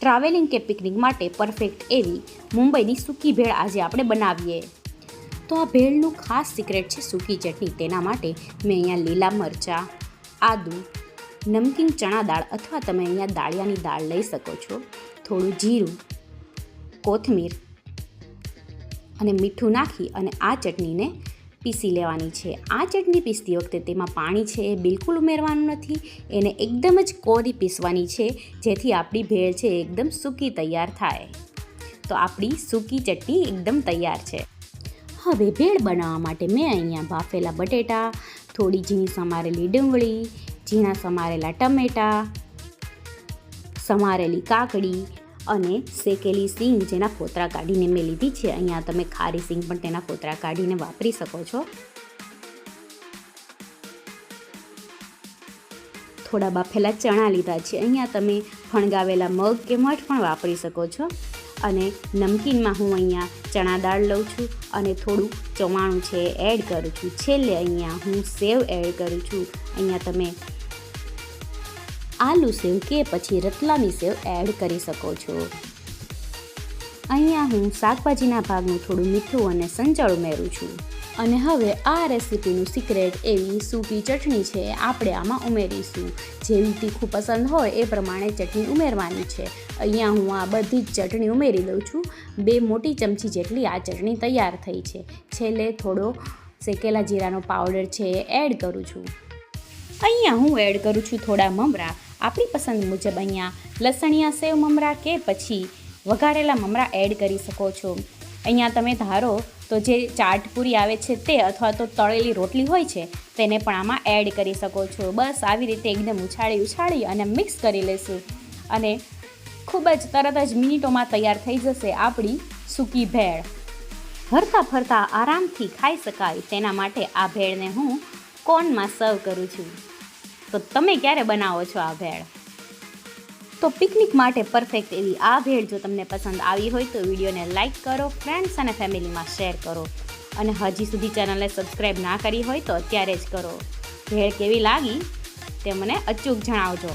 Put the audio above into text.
Travelling કે picnic માટે perfect એવી મુંબઈની સૂકી ભેળ આજે આપણે બનાવીએ. તો આ ભેળનું ખાસ સિક્રેટ છે સૂકી ચટણી. તેના માટે મેં અહીંયા લીલા મરચાં, આદુ, નમકીન ચણા દાળ અથવા તમે અહીંયા દાળિયાની દાળ લઈ શકો છો. થોડું જીરું, કોથમીર અને મીઠું નાખી અને આ ચટણીને પીસી લેવાની છે. આ ચટણી પીસતી વખતે તેમાં પાણી છે એ બિલકુલ ઉમેરવાનું નથી, એને એકદમ જ કોરી પીસવાની છે, જેથી આપણી ભેળ છે એકદમ સૂકી તૈયાર થાય. તો આપણી સૂકી ચટણી એકદમ તૈયાર છે. હવે ભેળ બનાવવા માટે મેં અહીંયા બાફેલા બટેટા, થોડી ઝીણી સમારેલી ડુંગળી, ઝીણા સમારેલા ટમેટા, સમારેલી કાકડી અને શેકેલી સિંગ જેના ફોતરા કાઢીને મેં લીધી છે. અહીંયા તમે ખારી સિંગ પણ તેના ફોતરા કાઢીને વાપરી શકો છો. થોડા બાફેલા ચણા લીધા છે. અહીંયા તમે ફણગાવેલા મગ કે મઠ પણ વાપરી શકો છો. અને નમકીનમાં હું અહીંયા ચણા દાળ લઉં છું અને થોડું ચવાણું છે એડ કરું છું. છેલ્લે અહીંયા હું સેવ એડ કરું છું. અહીંયા તમે આલુ સેવ કે પછી રતલામી સેવ એડ કરી શકો છો. અહીંયા હું શાકભાજીના ભાગનું થોડું મીઠું અને સંચળ ઉમેરું છું. અને હવે આ રેસીપીનું સિક્રેટ એવી સૂકી ચટણી છે આપણે આમાં ઉમેરીશું. જેવી તીખું પસંદ હોય એ પ્રમાણે ચટણી ઉમેરવાની છે. અહીંયા હું આ બધી જ ચટણી ઉમેરી દઉં છું. બે મોટી ચમચી જેટલી આ ચટણી તૈયાર થઈ છે. છેલ્લે થોડો શેકેલા જીરાનો પાવડર છે એ એડ કરું છું. અહીંયા હું એડ કરું છું થોડા મમરા. આપણી પસંદ મુજબ અહીંયા લસણિયા સેવ મમરા કે પછી વઘારેલા મમરા એડ કરી શકો છો. અહીંયા તમે ધારો તો જે ચાટપુરી આવે છે તે અથવા તો તળેલી રોટલી હોય છે, તેને પણ આમાં એડ કરી શકો છો. બસ આવી રીતે એકદમ ઉછાળી ઉછાળી અને મિક્સ કરી લેશું. અને ખૂબ જ તરત જ મિનિટોમાં તૈયાર થઈ જશે આપણી સૂકી ભેળ. ફરતા ફરતા આરામથી ખાઈ શકાય તેના માટે આ ભેળને હું કોનમાં સર્વ કરું છું. તો તમે ક્યારે બનાવો છો આ ભેળ? તો પિકનિક માટે પરફેક્ટ એવી આ ભેળ જો તમને પસંદ આવી હોય તો વિડીયોને લાઇક કરો ફ્રેન્ડ્સ અને ફેમિલીમાં શેર કરો. અને હજી સુધી ચેનલને સબસ્ક્રાઈબ ના કરી હોય તો અત્યારે જ કરો. ભેળ કેવી લાગી તે મને અચૂક જણાવજો.